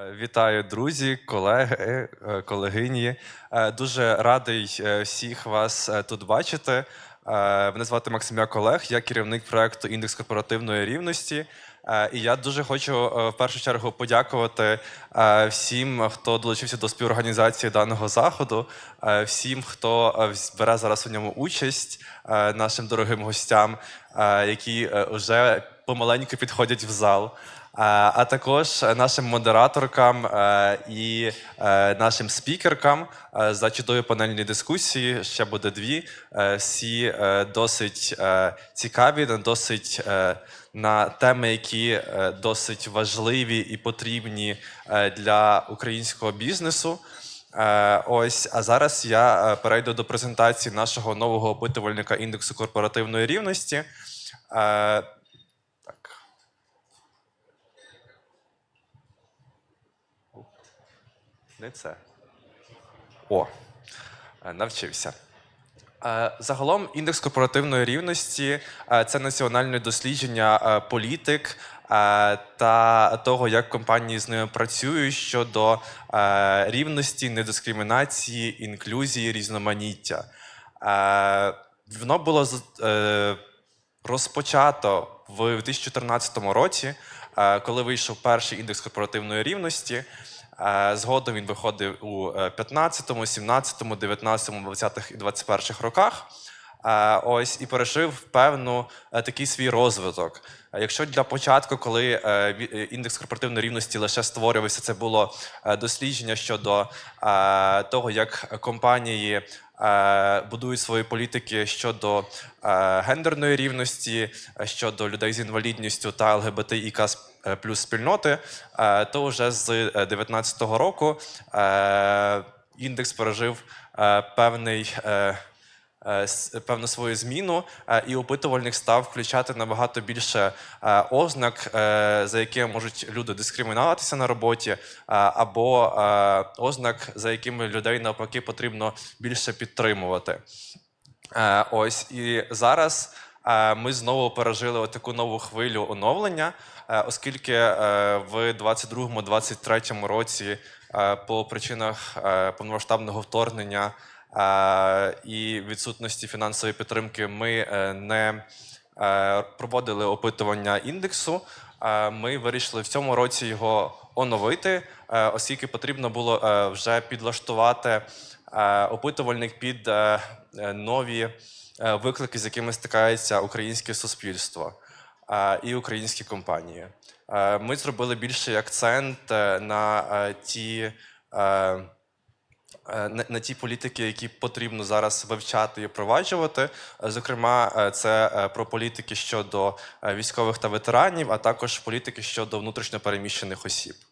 Е, Вітаю, друзі, колеги, е, колегині. Е, Дуже радий всіх вас тут бачити. Мене звати Максимяк Олег, я керівник проекту Індекс корпоративної рівності. І я дуже хочу в першу чергу подякувати всім, хто долучився до співорганізації даного заходу, всім, хто бере зараз у ньому участь, нашим дорогим гостям, які вже помаленьку підходять в зал. А а також е, нашим модераторкам е, і е, нашим спікеркам е, за чудові панельні дискусії. Ще буде дві. Е, Всі е, досить е, цікаві, досить е, на теми, які е, досить важливі і потрібні е, для українського бізнесу. Е, Ось, а зараз я е, перейду до презентації нашого нового опитувальника індексу корпоративної рівності. Е, Так. Це. О, е, навчився. Е, Загалом індекс корпоративної рівності е, це національне дослідження політик та того, як компанії з ними працюють щодо рівності, недискримінації, інклюзії, різноманіття. Воно було розпочато в 2014 році, коли вийшов перший індекс корпоративної рівності. Згодом він виходив у 15, 17, 19, 20 і 21 роках. Ось і пережив певну е, такий свій розвиток. Якщо для початку, коли е, е, індекс корпоративної рівності лише створювався, це було дослідження щодо того, як компанії будують свої політики щодо гендерної рівності, щодо людей з інвалідністю та ЛГБТІК плюс спільноти, е, то вже з 2019 року е, індекс пережив е, певний. е, е, певну свою зміну, е, і опитувальник став включати набагато більше е, ознак, е, за якими можуть люди дискримінуватися на роботі, е, або е, ознак, за якими людей навпаки потрібно більше підтримувати. Е, Ось і зараз е, ми знову пережили таку нову хвилю оновлення, е, оскільки е, в 22-23 році е, по причинах повномасштабного вторгнення і відсутності фінансової підтримки ми не проводили опитування індексу. Ми вирішили в цьому році його оновити, оскільки потрібно було вже підлаштувати опитувальник під е, е, нові е, виклики, з якими стикається українське суспільство е, і українські компанії. Е, Ми зробили більший акцент е, на е, ті. е, е, на, ті політики, які потрібно зараз вивчати і впроваджувати. Е, Зокрема, е, це е, про політики щодо е, військових та ветеранів, а також політики щодо внутрішньопереміщених осіб. Е,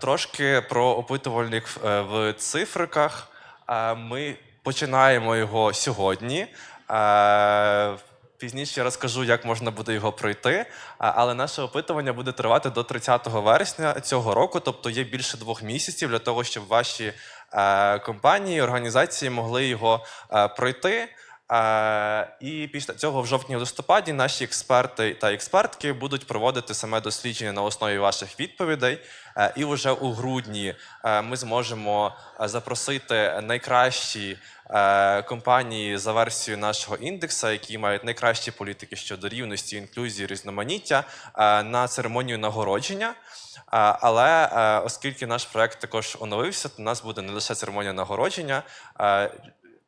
Трошки про опитувальник е, в цифриках. Ми починаємо його сьогодні. Пізніше розкажу, як можна буде його пройти. Але наше опитування буде тривати до 30 вересня цього року, тобто є більше двох місяців для того, щоб ваші е, компанії, організації могли його е, пройти. Е, І після цього в жовтні-листопаді наші експерти та експертки будуть проводити саме дослідження на основі ваших відповідей. Е, І вже у грудні е, ми зможемо запросити найкращі компанії за версією нашого індекса, які мають найкращі політики щодо рівності, інклюзії, різноманіття на церемонію нагородження. Але оскільки наш проект також оновився, то у нас буде не лише церемонія нагородження.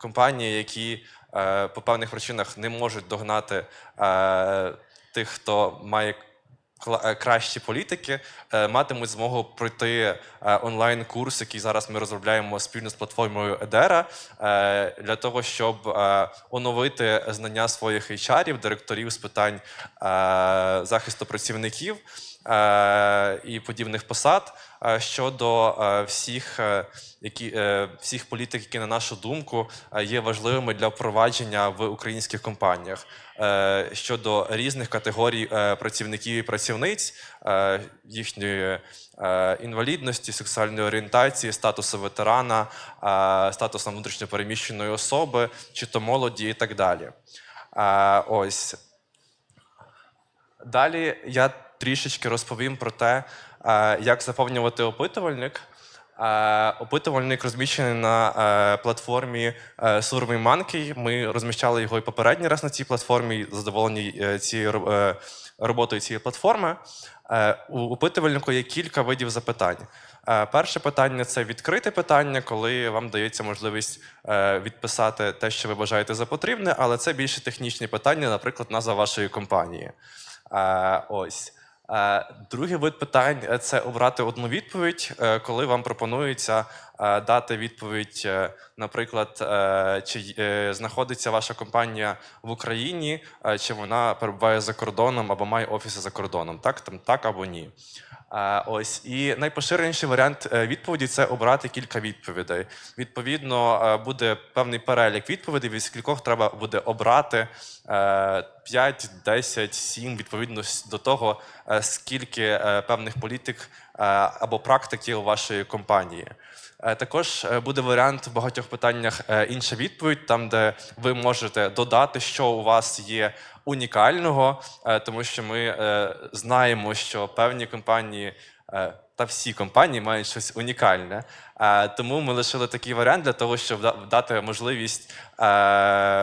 Компанії, які е, по певних причинах не можуть догнати е, тих, хто має е, кращі політики, матимуть змогу пройти онлайн-курс, який зараз ми розробляємо спільно з платформою Едера, для того, щоб оновити знання своїх HR-ів, директорів з питань захисту працівників і подібних посад щодо е, всіх, е, які, е, всіх політик, які, на нашу думку, е, є важливими для впровадження в українських компаніях е, щодо різних категорій е, працівників і працівниць, е, їхньої е, інвалідності, сексуальної орієнтації, статусу ветерана, е, статусу внутрішньопереміщеної особи, чи то молоді і так далі. Е, Ось. Далі я трішечки розповім про те, е, як заповнювати опитувальник. Опитувальник розміщений на е, платформі е, SurveyMonkey. Ми розміщали його і попередній раз на цій платформі, задоволені е, цією роботою цієї платформи. У опитувальнику є кілька видів запитань. Перше питання це відкрите питання, коли вам дається можливість відписати те, що ви вважаєте за потрібне, але це більше технічні питання, наприклад, назва вашої компанії. Ось. Е, Другий вид питань це обрати одну відповідь, е, коли вам пропонується е, дати відповідь, наприклад, чи знаходиться ваша компанія в Україні, чи вона перебуває за кордоном або має офіси за кордоном, так там так або ні. Ось і найпоширеніший варіант е, відповіді це обрати кілька відповідей. Відповідно, е, буде певний перелік відповідей, від кількох треба буде обрати е, 5, 10, 7, відповідно до того, е, скільки певних політик або практик у вашої компанії. Е, Також е, буде варіант в багатьох питаннях е, інша відповідь, там де ви можете додати, що у вас є унікального, тому що ми знаємо, що певні компанії та всі компанії мають щось унікальне. Е, Тому ми лишили такий варіант для того, щоб дати можливість е,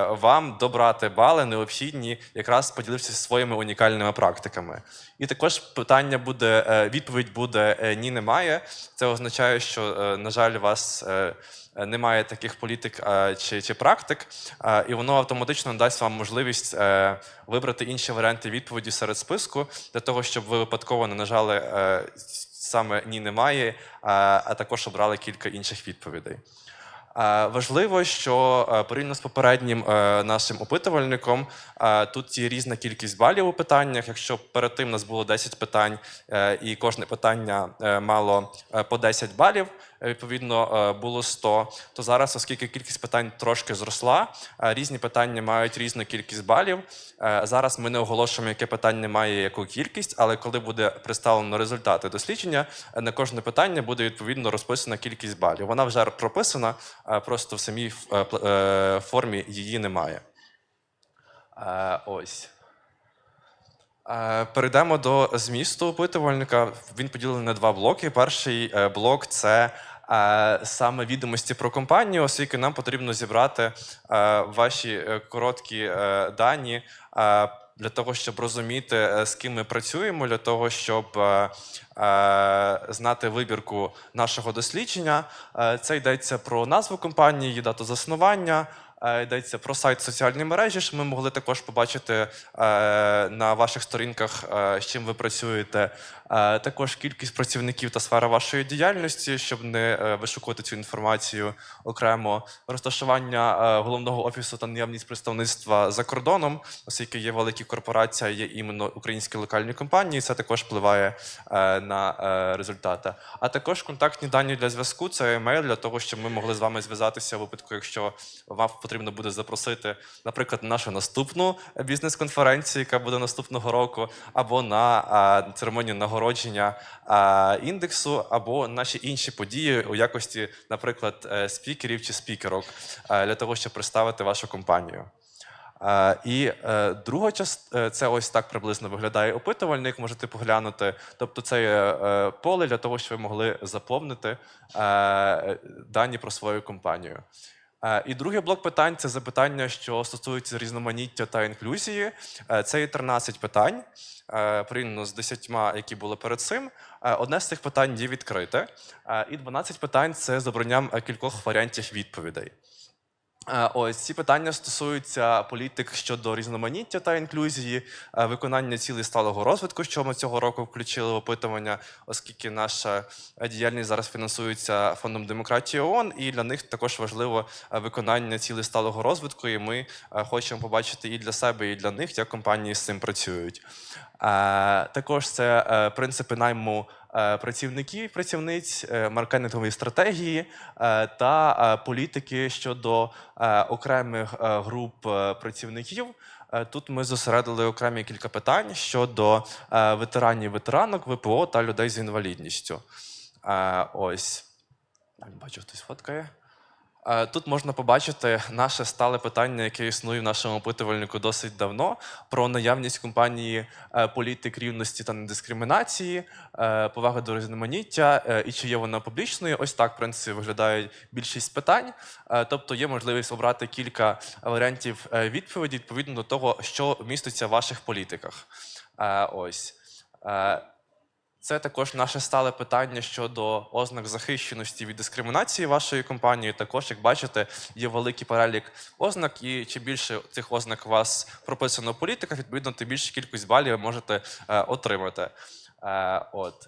вам добрати бали необхідні, якраз поділившись своїми унікальними практиками. І також питання буде, е, відповідь буде ні, немає. Це означає, що, на жаль, у вас немає таких політик чи, чи практик, і воно автоматично дасть вам можливість вибрати інші варіанти відповіді серед списку для того, щоб ви випадково не нажали саме ні, немає, а, також обрали кілька інших відповідей. Важливо, що порівняно з попереднім е, нашим опитувальником, тут є різна кількість балів у питаннях. Якщо перед тим у нас було 10 питань, е, і кожне питання е, мало по 10 балів, відповідно е, було 100, то зараз, оскільки кількість питань трошки зросла, е, різні питання мають різну кількість балів. Е, Зараз ми не оголошуємо, яке питання має яку кількість, але коли буде представлено результати дослідження, е, на кожне питання буде відповідно розписана кількість балів. Вона вже прописана, е, просто в самій е, е, формі її немає. Е, Ось. Е, Перейдемо до змісту опитувальника. Він поділений на два блоки. Перший е, блок це е, саме відомості про компанію, оскільки нам потрібно зібрати е, ваші е, короткі е, дані. Для того, щоб розуміти, з ким ми працюємо, для того, щоб знати вибірку нашого дослідження. Це йдеться про назву компанії, дату заснування, Е, Йдеться про сайт соціальні мережі, що ми могли також побачити на ваших сторінках, з чим ви працюєте. Е, Також кількість працівників та сфера вашої діяльності, щоб не е, вишукувати цю інформацію окремо. Розташування е, головного офісу та наявність представництва за кордоном, оскільки є великі корпорації, є іменно українські локальні компанії. Це також впливає на результати. А також контактні дані для зв'язку це емейл для того, щоб ми могли з вами зв'язатися в випадку, якщо вам потрібно буде запросити, наприклад, нашу наступну бізнес-конференцію, яка буде наступного року, або на церемонію нагородження е, індексу, або наші інші події у якості, наприклад, е, спікерів чи спікерок, е, для того, щоб представити вашу компанію. Е, І друга частина це ось так приблизно виглядає опитувальник. Можете поглянути. Тобто, це поле для того, щоб ви могли заповнити дані про свою компанію. Е, І другий блок питань це запитання, що стосується різноманіття та інклюзії. Е, Це є 13 питань, е, порівняно з 10, які були перед цим. Одне з цих питань є відкрите, і 12 питань це з обранням кількох варіантів відповідей. Е, Ось ці питання стосуються політик щодо різноманіття та інклюзії, е, виконання цілей сталого розвитку, що ми цього року включили в опитування, оскільки наша діяльність зараз фінансується фондом демократії ООН, і для них також важливо е, виконання цілей сталого розвитку. І ми хочемо побачити і для себе, і для них, як компанії з цим працюють. Також це принципи найму працівників, працівниць, е, маркетингової стратегії е, та е, політики щодо е, окремих е, груп е, працівників. Е, Тут ми зосередили окремі кілька питань щодо е, ветеранів, ветеранок, ВПО та людей з інвалідністю. Е, Ось. Бачу, хтось фоткає. Е, Тут можна побачити наше стале питання, яке існує в нашому опитувальнику досить давно, про наявність компанії е, політик рівності та недискримінації, е, поваги до різноманіття і чи є вона публічною. Ось так, в принципі, виглядає більшість питань. Тобто є можливість обрати кілька варіантів відповіді відповідно до того, що міститься в ваших політиках. Ось. Це також наше стале питання щодо ознак захищеності від дискримінації вашої компанії. Також, як бачите, є великий перелік ознак, і чим більше цих ознак у вас прописано в політиках, відповідно, тим більшу кількість балів ви можете е, отримати. Е, от.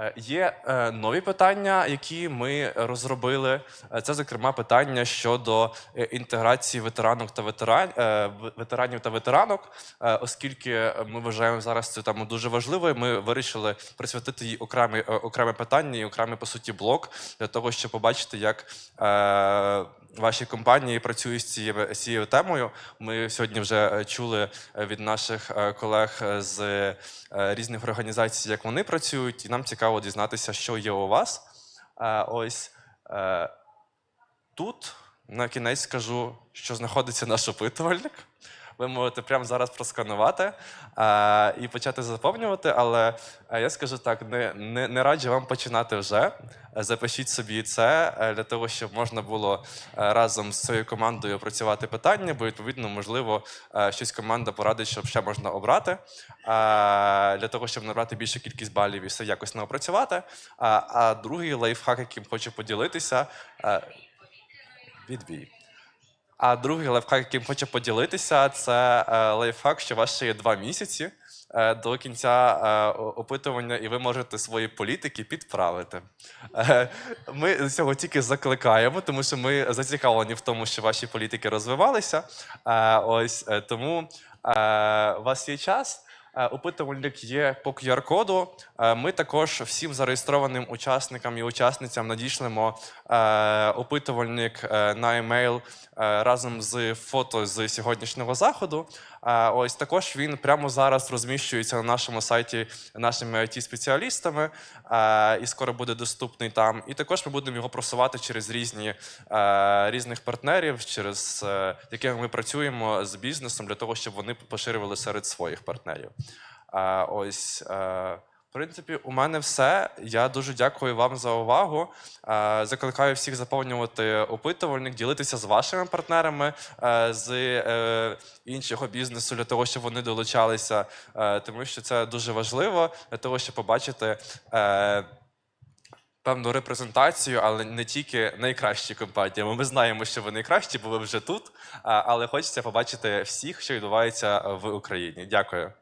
Е, Є е, нові питання, які ми розробили. Е, Це, зокрема, питання щодо інтеграції ветеранок та ветеран, ветеранів та ветеранок, оскільки ми вважаємо зараз це там дуже важливо. Ми вирішили присвятити їй окремі, окреме питання і окремий, по суті, блок для того, щоб побачити, як ваші компанії працюють з цією, з цією темою. Ми сьогодні вже чули від наших колег з різних організацій, як вони працюють, і нам цікаво дізнатися, що є у вас. Е, Ось е, тут на кінець скажу, що знаходиться наш опитувальник. Ви можете прямо зараз просканувати е, і почати заповнювати, але е, я скажу так: не, не, не раджу вам починати вже. Запишіть собі це е, для того, щоб можна було е, разом з цією командою опрацювати питання, бо відповідно, можливо, щось команда порадить, щоб ще можна обрати для того, щоб набрати більшу кількість балів і все якось не опрацювати. А, другий лайфхак, яким хочу поділитися, відбій. А другий лайфхак, яким хочу поділитися, це е, лайфхак, що у вас ще є два місяці е, до кінця е, опитування, і ви можете свої політики підправити. Ми цього тільки закликаємо, тому що ми зацікавлені в тому, що ваші політики розвивалися. Ось тому у вас є час. Е, Опитувальник є по QR-коду. Е, Ми також всім зареєстрованим учасникам і учасницям надішлемо е, опитувальник на емейл разом з фото з сьогоднішнього заходу. Е, Ось також він прямо зараз розміщується на нашому сайті нашими it спеціалістами е, і скоро буде доступний там. І також ми будемо його просувати через різні е, різних партнерів, через е, якими ми працюємо з бізнесом для того, щоб вони поширювали серед своїх партнерів. Е, Ось. В принципі, у мене все. Я дуже дякую вам за увагу. Е, Закликаю всіх заповнювати опитувальник, ділитися з вашими партнерами е, з е, іншого бізнесу для того, щоб вони долучалися, тому що це дуже важливо для того, щоб побачити. Певну репрезентацію, але не тільки найкращі компанії. Ми знаємо, що ви найкращі, бо ви вже тут. Але хочеться побачити всіх, що відбувається в Україні. Дякую.